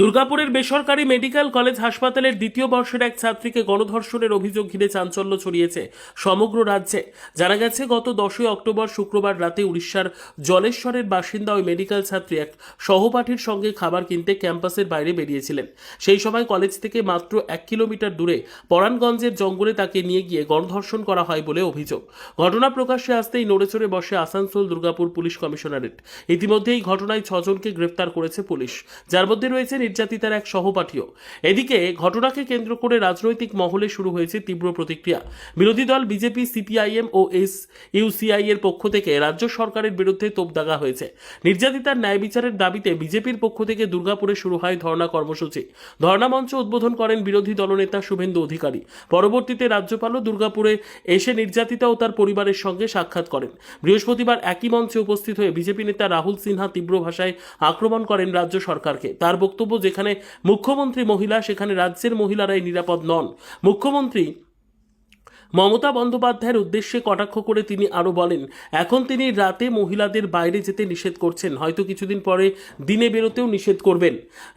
দুর্গাপুরের বেসরকারি medical college হাসপাতালের দ্বিতীয় বর্ষের এক ছাত্রীকে গণধর্ষণের অভিযোগ ঘিরে চাঞ্চল্য ছড়িয়েছে সমগ্র রাজ্যে। জানা গেছে, গত দশই অক্টোবর শুক্রবার রাতে উড়িষ্যার জলেশ্বরের বাসিন্দা ওই মেডিকেল ছাত্রী এক সহপাঠীর সঙ্গে খাবার কিনতে ক্যাম্পাসের বাইরে বেরিয়েছিলেন। সেই সময় কলেজ থেকে মাত্র এক কিলোমিটার দূরে পরাণগঞ্জের জঙ্গলে তাকে নিয়ে গিয়ে গণধর্ষণ করা হয় বলে অভিযোগ। ঘটনা প্রকাশ্যে আসতেই নড়েচড়ে বসে আসানসোল দুর্গাপুর পুলিশ কমিশনারেট। ইতিমধ্যে এই ঘটনায় ছজনকে গ্রেফতার করেছে পুলিশ। যার মধ্যে রয়েছে নির্যাতিতার এক সহপাঠীও। এদিকে ঘটনাকে কেন্দ্র করে রাজনৈতিক মহলে শুরু হয়েছে তীব্র প্রতিক্রিয়া। বিরোধী দল বিজেপি, সিপিআইএম ও এস ইউসিআই এর পক্ষ থেকে রাজ্য সরকারের বিরুদ্ধে তোপ দাগা হয়েছে। নির্যাতিতার ন্যায় বিচারের দাবিতে বিজেপির পক্ষ থেকে দুর্গাপুরে শুরু হয় ধর্ণা কর্মসূচি। ধর্ণা মঞ্চ উদ্বোধন করেন বিরোধী দলনেতা শুভেন্দু অধিকারী। পরবর্তীতে রাজ্যপালও দুর্গাপুরে এসে নির্যাতিতা ও তার পরিবারের সঙ্গে সাক্ষাৎ করেন। বৃহস্পতিবার একই মঞ্চে উপস্থিত হয়ে বিজেপি নেতা রাহুল সিনহা তীব্র ভাষায় আক্রমণ করেন রাজ্য সরকারকে। তার বক্তব্য যেখানে মুখ্যমন্ত্রী মহিলা সেখানে রাজ্যের মহিলারাই নিরাপদ নন। মুখ্যমন্ত্রী মমতা বন্দ্যোপাধ্যায়ের উদ্দেশ্যে কটাক্ষ করে তিনি আরও বলেন, এখন তিনি রাতে মহিলাদের বাইরে যেতে নিষেধ করছেন, হয়তো কিছুদিন পরে দিনে বেরোতেও নিষেধ করবেন।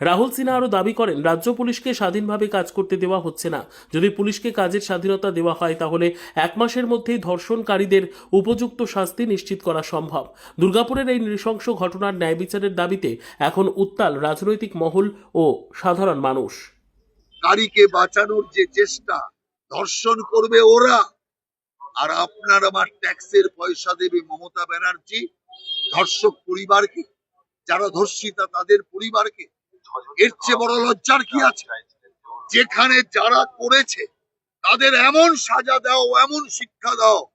রাহুল সিনহা আরও দাবি করেন, রাজ্য পুলিশকে স্বাধীনভাবে কাজ করতে দেওয়া হচ্ছে না। যদি পুলিশকে কাজের স্বাধীনতা দেওয়া হয়, তাহলে এক মাসের মধ্যেই ধর্ষণকারীদের উপযুক্ত শাস্তি নিশ্চিত করা সম্ভব। দুর্গাপুরের এই নৃশংস ঘটনার ন্যায় বিচারের দাবিতে এখন উত্তাল রাজনৈতিক মহল ও সাধারণ মানুষ। নারীকে বাঁচানোর যে চেষ্টা ধর্ষণ করবে ওরা। আর আপনার আমার ট্যাক্সের পয়সা দেবে মমতা ব্যানার্জি। ধর্ষক পরিবারকে, যারা ধর্ষিতা, তাদের পরিবারকে। এর চেয়ে বড় লজ্জার কি আছে? যেখানে যারা করেছে, তাদের এমন সাজা দাও, এমন শিক্ষা দাও,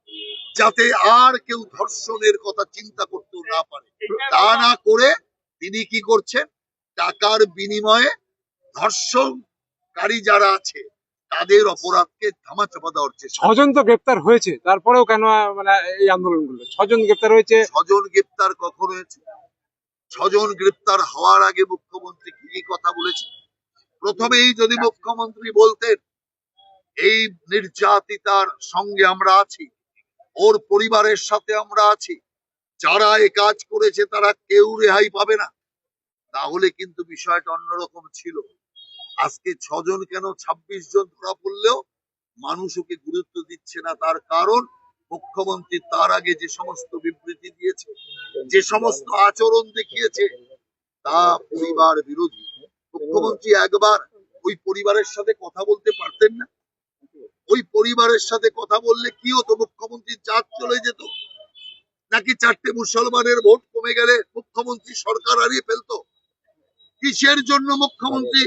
যাতে আর কেউ ধর্ষণের কথা চিন্তা করতে না পারে। তা না করে তিনি কি করছেন? টাকার বিনিময়ে ধর্ষণকারী যারা আছে তাদের অপরাধকে ধামাচাপা দেওয়ার চেষ্টা ছজন তো গ্রেপ্তার হয়েছে তারপরেও কেন মানে এই আন্দোলন করল? ছজন গ্রেপ্তার হয়েছে। ছজন গ্রেপ্তার কখন হয়েছে? ছজন গ্রেপ্তার হওয়ার আগে মুখ্যমন্ত্রী কি কি কথা বলেছে? প্রথমেই যদি মুখ্যমন্ত্রী বলতেন এই নির্যাতিতার সঙ্গে আমরা আছি ওর পরিবারের সাথে আমরা আছি যারা এ কাজ করেছে তারা কেউ রেহাই পাবে না। তাহলে কিন্তু বিষয়টা অন্যরকম ছিল। আজকে ছজন কেন ২৬ জন ধরা পড়লেও মানুষ ওকে গুরুত্ব দিচ্ছে না? তার কারণ মুখ্যমন্ত্রী তার আগে যে সমস্ত বিবৃতি দিয়েছে, যে সমস্ত আচরণ দেখিয়েছে, তা পরিবার বিরোধী। মুখ্যমন্ত্রী একবার ওই পরিবারের সাথে কথা বলতে পারতেন না। ওই পরিবারের সাথে কথা বললে কি হতো? মুখ্যমন্ত্রীর জাত চলে যেত। নাকি চারটে মুসলমানের ভোট কমে গেলে মুখ্যমন্ত্রী সরকার হারিয়ে ফেলতো? কিসের জন্য মুখ্যমন্ত্রী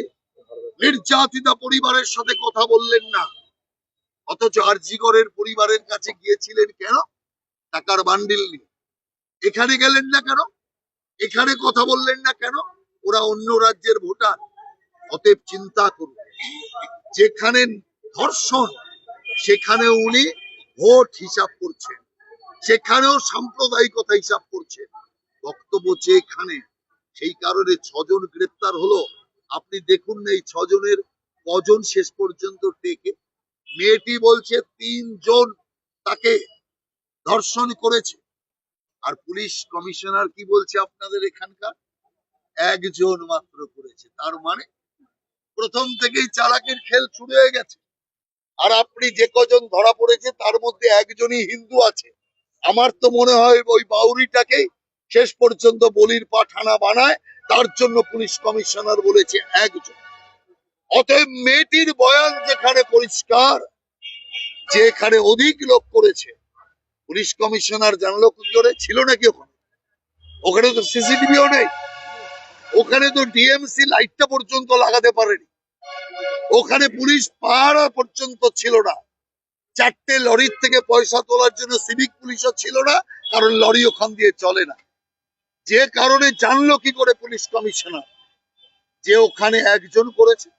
নির্যাতিতা পরিবারের সাথে কথা বললেন না। অথচ আরজিগরের পরিবারের কাছে গিয়েছিলেন কেন? টাকার বান্ডিল নিয়ে। এখানে গেলেন না কেন? এখানে কথা বললেন না কেন? ওরা অন্য রাজ্যের ভোটার। অতএব চিন্তা করুন, যেখানে ধর্ষণ সেখানে উনি ভোট হিসাব করছেন। সেখানেও সাম্প্রদায়িকতা হিসাব করছেন। বক্তব্য যেখানে সেই কারণে ছজন গ্রেপ্তার হলো। আপনি দেখুন না এই ছজনের কজন শেষ পর্যন্ত টেকে মেয়েটি বলছে, তিনজন তাকে ধর্ষণ করেছে। আর পুলিশ কমিশনার কি বলছে আপনাদের এখানকার? একজন মাত্র করেছে। তার মানে প্রথম থেকেই চালাকের খেল শুরু হয়ে গেছে। আর আপনি যে কজন ধরা পড়েছে, তার মধ্যে একজনই হিন্দু আছে। আমার তো মনে হয় ওই বাউরিটাকেই শেষ পর্যন্ত বলির পাঠানা বানায় তার জন্য পুলিশ কমিশনার বলেছে একজন। অতএব মেয়েটির বয়ান যেখানে পরিষ্কার যে এখানে অধিক লোক করেছে, পুলিশ কমিশনার জানলো কি ছিল নাকি ওখানে? ওখানে তো সিসিটিভিও নেই। ওখানে তো ডিএমসি লাইটটা পর্যন্ত লাগাতে পারেনি। ওখানে পুলিশ পাহারা পর্যন্ত ছিল না। চারটে লরির থেকে পয়সা তোলার জন্য সিভিক পুলিশও ছিল না, কারণ লরি ওখান দিয়ে চলে না। যে কারণে জানলো কি করে পুলিশ কমিশনার যে ওখানে একজন করেছে।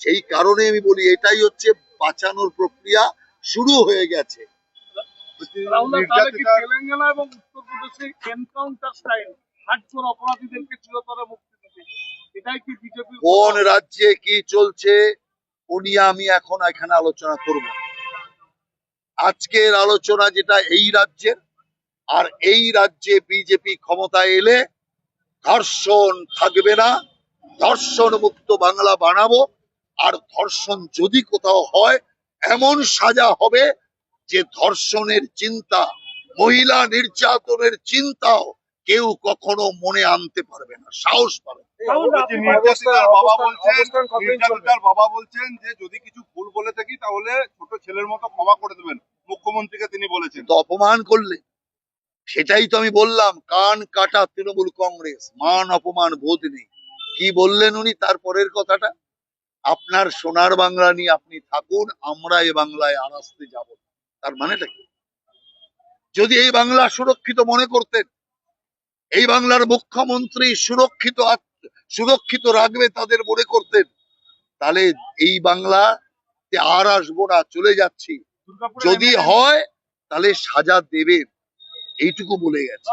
সেই কারণে আমি বলি এটাই হচ্ছে বাঁচানোর প্রক্রিয়া শুরু হয়ে গেছে। তেলেঙ্গানা এবং উত্তরপ্রদেশে এনকাউন্টার স্টাইল হাটজোর অপরাধীদেরকে চিরতরে মুক্তি দিবে? এটাই কি বিজেপি কোন রাজ্যে কি চলছে উনি আমি এখন এখানে আলোচনা করব আজকের আলোচনা যেটা এই রাজ্যের আর এই রাজ্যে বিজেপি ক্ষমতায় এলে ধর্ষণ থাকবে না ধর্ষণ মুক্ত বাংলা বানাবো আর ধর্ষণ যদি কোথাও হয় এমন সাজা হবে যে ধর্ষণের চিন্তা মহিলা নির্যাতনের চিন্তাও কেউ কখনো মনে আনতে পারবে না সাহস পাবে বাবা বলছেন যে যদি কিছু ভুল বলে থাকি তাহলে ছোট ছেলের মতো ক্ষমা করে দেবেন মুখ্যমন্ত্রীকে তিনি বলেছেন। তো অপমান করলে সেটাই তো আমি বললাম কান কাটা তৃণমূল কংগ্রেস মান অপমান বোধ নেই। কি বললেন উনি তারপরের কথাটা? আপনার সোনার বাংলা নিয়ে আপনি থাকুন আমরা এই বাংলায় আর আসতে যাব তার মানেটা কি? যদি এই বাংলা সুরক্ষিত মনে করতেন এই বাংলার মুখ্যমন্ত্রী সুরক্ষিত সুরক্ষিত রাখবে তাদের মনে করতেন তাহলে এই বাংলাতে আর আসব না চলে যাচ্ছি। যদি হয় তাহলে সাজা দেবেন। এইটুকু বলে গেছে।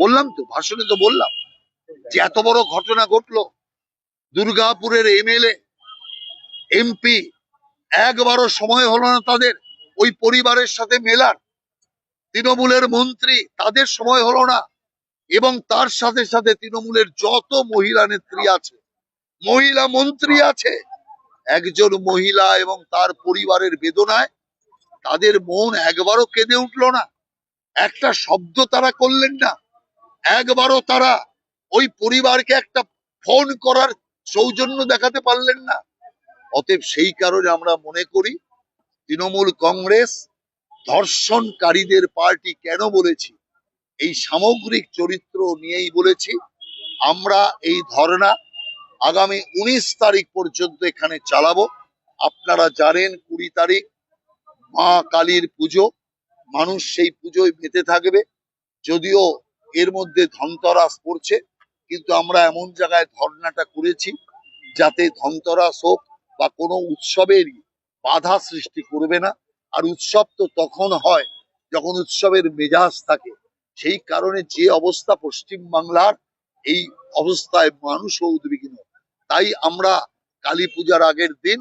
বললাম তো ভাষণে তো বললাম যে এত বড় ঘটনা ঘটলো। দুর্গাপুরের এমএলএ এমপি একবারও সময় হলো না তাদের। ওই পরিবারের সাথে মেলার। তৃণমূলের মন্ত্রী তাদের সময় হলো না। এবং তার সাথে সাথে তৃণমূলের যত মহিলা নেত্রী আছে মহিলা মন্ত্রী আছে একজন মহিলা এবং তার পরিবারের বেদনায় তাদের মন একবারও কেঁদে উঠল না। একটা শব্দ তারা করলেন না। একবারও তারা ওই পরিবারকে একটা ফোন করার সৌজন্য দেখাতে পারলেন না। অতএব সেই কারণে আমরা মনে করি, তৃণমূল কংগ্রেস ধর্ষণকারীদের পার্টি কেন বলেছি? এই সামগ্রিক চরিত্র নিয়েই বলেছি, আমরা এই ধর্ণা আগামী উনিশ তারিখ পর্যন্ত এখানে চালাবো। আপনারা জানেন কুড়ি তারিখ মা কালীর পুজো, মানুষ সেই পুজোয় মেতে থাকবে। যদিও এর মধ্যে ধনতরাস পড়ছে, কিন্তু আমরা এমন জায়গায় ধর্ণাটা করেছি যাতে ধনতরাস হোক বা কোনো উৎসবেরই বাধা সৃষ্টি করবে না। আর উৎসব তো তখন হয় যখন উৎসবের মেজাজ থাকে। সেই কারণে যে অবস্থা পশ্চিম বাংলার এই অবস্থায় মানুষও উদ্বিগ্ন। তাই আমরা কালী পূজার আগের দিন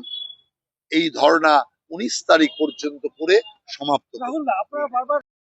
এই ধর্ণা উনিশ তারিখ পর্যন্ত করে সমাপ্ত